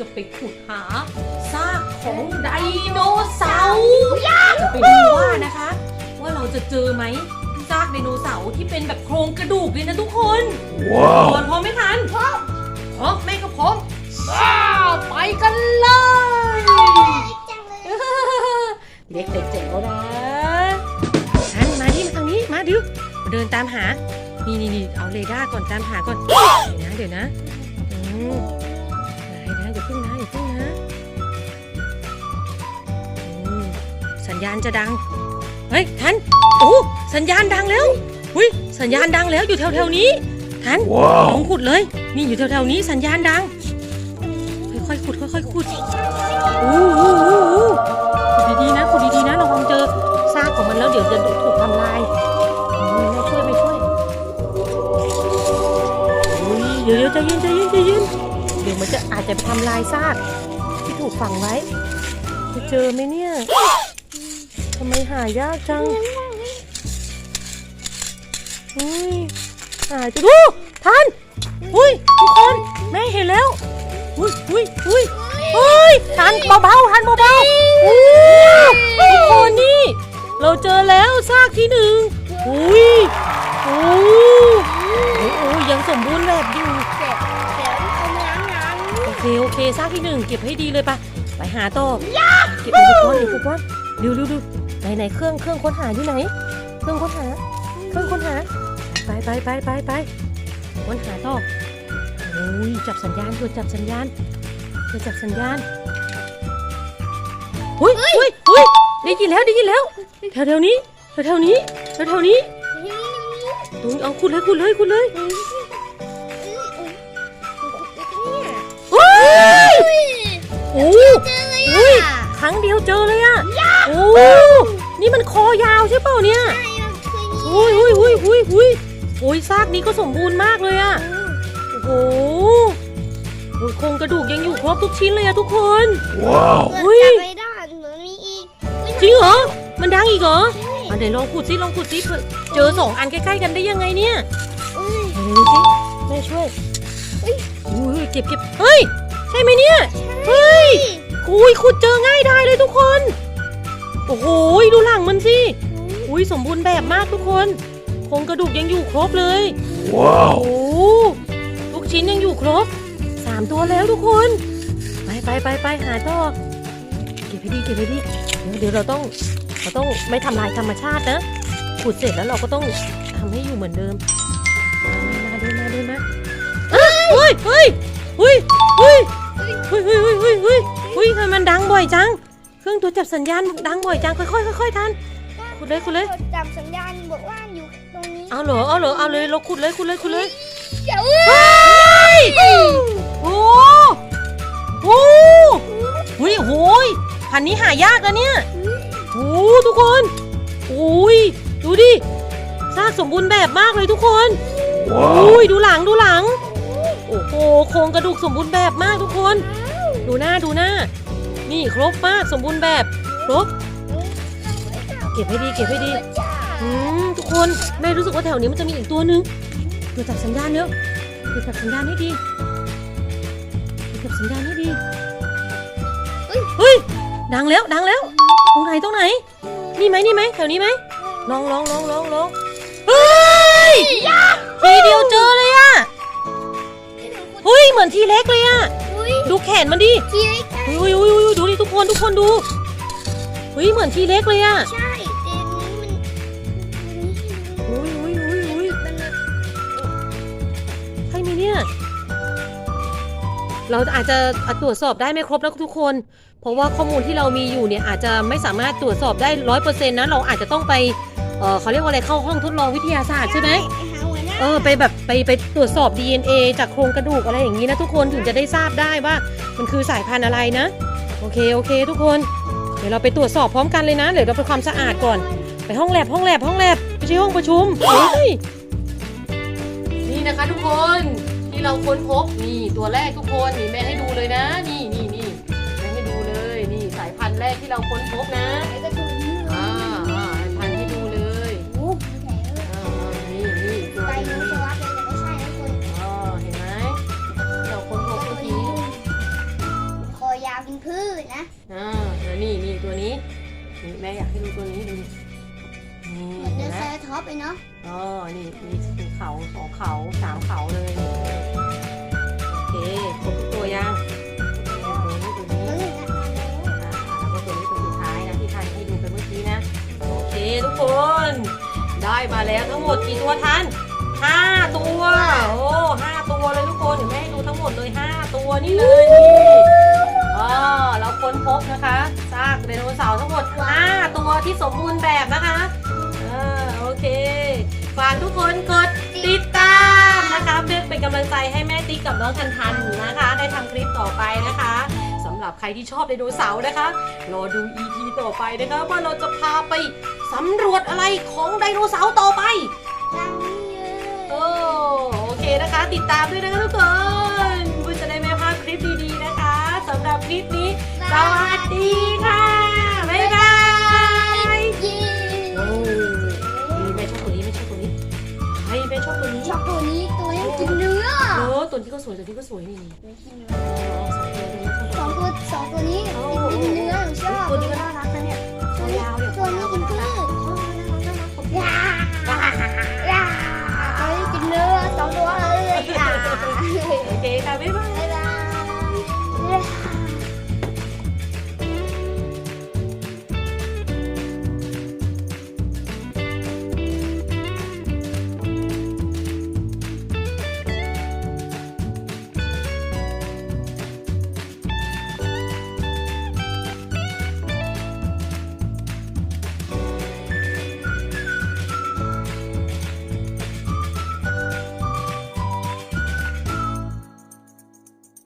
จะไปขุดหาซากของไดโนเสาร์จะไปดูว่านะคะ ว่าเราจะเจอไหมซากไดโนเสาร์ที่เป็นแบบโครงกระดูกเลยนะทุกคนก่อนพร้อมไหมทันพร้อมพร้อมแม่ก็พร้อมอ้าวไปกันเลยเด็กแต่เจ๋วนะทันมาที่มาทางนี้มาดิวมาเดินตามหานี่นี่นี่เอาเรดาร์ก่อนตามหาก่อนเดี๋ยวนะเดี๋ยวนะอืมไหนนะ อย่าพึ่งนะอย่าพึ่งนะอืมสัญญาณจะดัง เฮ้ยทันโอ้สัญญาณดังแล้วอุ้ยสัญญาณดังแล้วอยู่แถวๆนี้ทันลองขุดเลยนี่อยู่แถวๆนี้สัญญาณดัง ค่อยๆขุดค่อยๆขุดอู้อู้อู้อู้ขุดดีๆนะขุดดีๆนะระวังเจอซากของมันแล้วเดี๋ยวจะถูกทำลายอืมไม่ช่วยไม่ช่วยอุ๊ยเดี๋ยวเดี๋ยวใจเย็นใจเย็นใจเย็นเดี๋ยวมันจะอาไปทำลายซากที่ถูกฝังไว้ จะเจอไหมเนี่ยทำไมหายากจังอุ้ยหาจะดูทันอุ้ยทุกคนแม่เห็นแล้วอุ้ยอุ้ยอุ้ยอุ้ยทันเบาๆทันเบาๆอู้ทุกคนนี่ เราเจอแล้วซากที่หนึ่งอุ้ยอ้โอ้ เคโอเคซากที่หนึ่งเก็บให้ดีเลยปะไปหาต่อเก็บอุปกรณ์อุปกรณ์เร็วเร็วดูไหนไหนเครื่องเครื่องค้นหาอยู่ไหน เครื่องค้นหา เครื่องค้นหา ไปไปไปไปไปค้นหาต่อโอ้ยจับสัญญาณตัวจับสัญญาณตัวจับสัญญาณเฮ้ยเฮ้ยเฮ้ยได้ยินแล้วได้ยินแล้วแถวแถวๆนี้แถวแถวๆนี้แถวแถวๆนี้ตรงเอาขุดเลยขุดเลยขุดเลย โอ้อุ้ยครั้งเดียวเจอเลยอะโอ้นี่มันคอยาวใช่เปล่าเนี่ยโอ้ยโอ้ยโอ้ยโอ้ยโอ้ยโอ้ยซากนี้ก็สมบูรณ์มากเลยอะโอ้โหโครงกระดูกยังอยู่ครบทุกชิ้นเลยอะทุกคนอุ้านเหมือนมีอีกจริงเหรอ มันดังอีกเหรออะเดี๋ยวลองขุดซิลองขุดซิเจอสองอันใกล้ๆกันได้ยังไงเนี่ยอุ้ยแม่ช่วยอุ้ยอุ้ยเก็บเก็บเฮ้ย ใช่ไหมเนี่ย เฮ้ยอุ้ยขุดเจอง่ายได้เลยทุกคน โอ้โหดูหลังมันสิ อุ้ยสมบูรณ์แบบมากทุกคนโครงกระดูกยังอยู่ครบเลยโอ้โหทุกชิ้นยังอยู่ครบสามตัวแล้วทุกคน ไปไปไปไปหาต่อเก็บให้ดีเก็บให้ดีเดี๋ยวเดี๋ยวเราต้องเราต้องไม่ทำลายธรรมชาตินะขุดเสร็จแล้วเราก็ต้องทำให้อยู่เหมือนเดิมมามาเดินมาเดินมาเอ้ยเฮ้ยเฮ้ยเฮ้ยเฮ้ย เฮ้ยเฮ้ยเฮ้ยเฮ้ยเฮ้ยเฮ้ยทำไมมันดังบ่อยจัง เครื่องตัวจับสัญญาณดังบ่อยจัง ค่อยๆค่อยๆทันขุดเลยขุดเลยกดจับสัญญาณบอกว่าอยู่ตรงนี้เอาเหรอเอาเหรอเอาเลยเราขุดเลยขุดเลยขุดเลยเดี๋ยวเฮ้ยโอ้โหเฮ้ยโหยพันธุ์นี้หายากนะเนี่ยโอ้ทุกคนโอ้ยดูดิซากสมบูรณ์แบบมากเลยทุกคนโอ้ยดูหลังดูหลัง โอ้โหโครงกระดูกสมบูรณ์แบบมากทุกคน ดูหน้าดูหน้า นี่ครบมากสมบูรณ์แบบครบเก็บให้ดีเก็บให้ดีอืมทุกคนแม่รู้สึกว่าแถวนี้มันจะมีอีกตัวหนึ่งเดี๋ยวจับสัญญาณเนอะเดี๋ยวจับสัญญาณให้ดีเดี๋ยวจับสัญญาณให้ดีเฮ้ยดังแล้วดังแล้ว ตรงไหนตรงไหนนี่ไหมนี่ไหมแถวนี้ไหมลองลองลองลองลองเฮ้ยทีเดียวเจอเลยอะ เฮ้ยเหมือนทีเล็กเลยอะอุ้ยดูแขนมันดิทีเล็กอุ้ยอุ้ยอุ้ยอุ้ยดูดิทุกคนทุกคนดูเฮ้ยเหมือนทีเล็กเลยอะใช่เต็นนี้มันอุ้ยอุ้ยอุ้ยอุ้ยมันแบบใช่ไหมเนี่ย เราอาจจะตรวจสอบได้ไม่ครบนะทุกคน เพราะว่าข้อมูลที่เรามีอยู่เนี่ยอาจจะไม่สามารถตรวจสอบได้ร้อยเปอร์เซ็นต์นะเราอาจจะต้องไปเออเขาเรียกว่าอะไรเข้าห้องทดลองวิทยาศาสตร์ใช่ไหมปหาหัวหน้า เออไปแบบไปไปตรวจสอบ DNA จากโครงกระดูกอะไรอย่างนี้นะทุกคนถึงจะได้ทราบได้ว่า มันคือสายพันธุ์อะไรนะ โอเคโอเค ทุกคน เดี๋ยวเราไปตรวจสอบพร้อมกันเลยนะเดี๋ยวเราไปความสะอาดก่อน ไปห้องแลบห้องแลบห้องแลบไม่ใช่ห้องประชุมเฮ้ยนี่นะคะทุกคนที่เราค้นพบนี่ตัวแรกทุกคนนี่แม่ให้ดูเลยนะ นี่นี่นี่แม่ให้ดูเลยนี่สายพันธุ์แรกที่เราค้นพบนะไอ้กระสุ นี่แม่อยากให้ดูตัวนี้ดูนี่เหมือนเดเนไหม ซร์ท็อปเลยเนาะอ๋อ นี่มีมีเขาสองเขาสามเขาเลย โอเคครบทุกตัวยังแล้วก็ตัวนี้ตัวสุดท้ายนะที่ทานที่ดูไปเมื่อกี้นะ โอเคทุกคน ได้มาแล้วทั้งหมดกี่ตัวทันห้าตัว โอ้ห้าตัวเลยทุกคนเดี๋ยวแม่ดูทั้งหมดเลยห้าตัวนี่เลยนี่อ๋อเราค้นพบนะคะากไดโนเสาร์ทั้งหมดห้าตัวที่สมบูรณ์แบบนะคะอ่าโอเค ฝากทุกคนกดติดตามนะคะเพื่อเป็นกำลังใจให้แม่ติ๊กกับน้องทันทันนะคะ ได้ทำคลิปต่อไปนะคะสำหรับใครที่ชอบไดโนเสาร์นะคะ รอดู EP ต่อไปนะคะว่าเราจะพาไปสำรวจอะไรของไดโนเสาร์ต่อไปโอ้โอเคนะคะ ติดตามด้วยนะคะทุกคนเพื่อจะได้ไม่พลาดคลิปดีๆนะคะสำหรับคลิปนี้ สวัสดี นี้ก็สวยตัวนี้ก็สวยนี่นี่สองตัวนี้ชอบสองตัวสองตัวนี้กินเนื้อหนูชอบตัวนี้ก็น่ารัก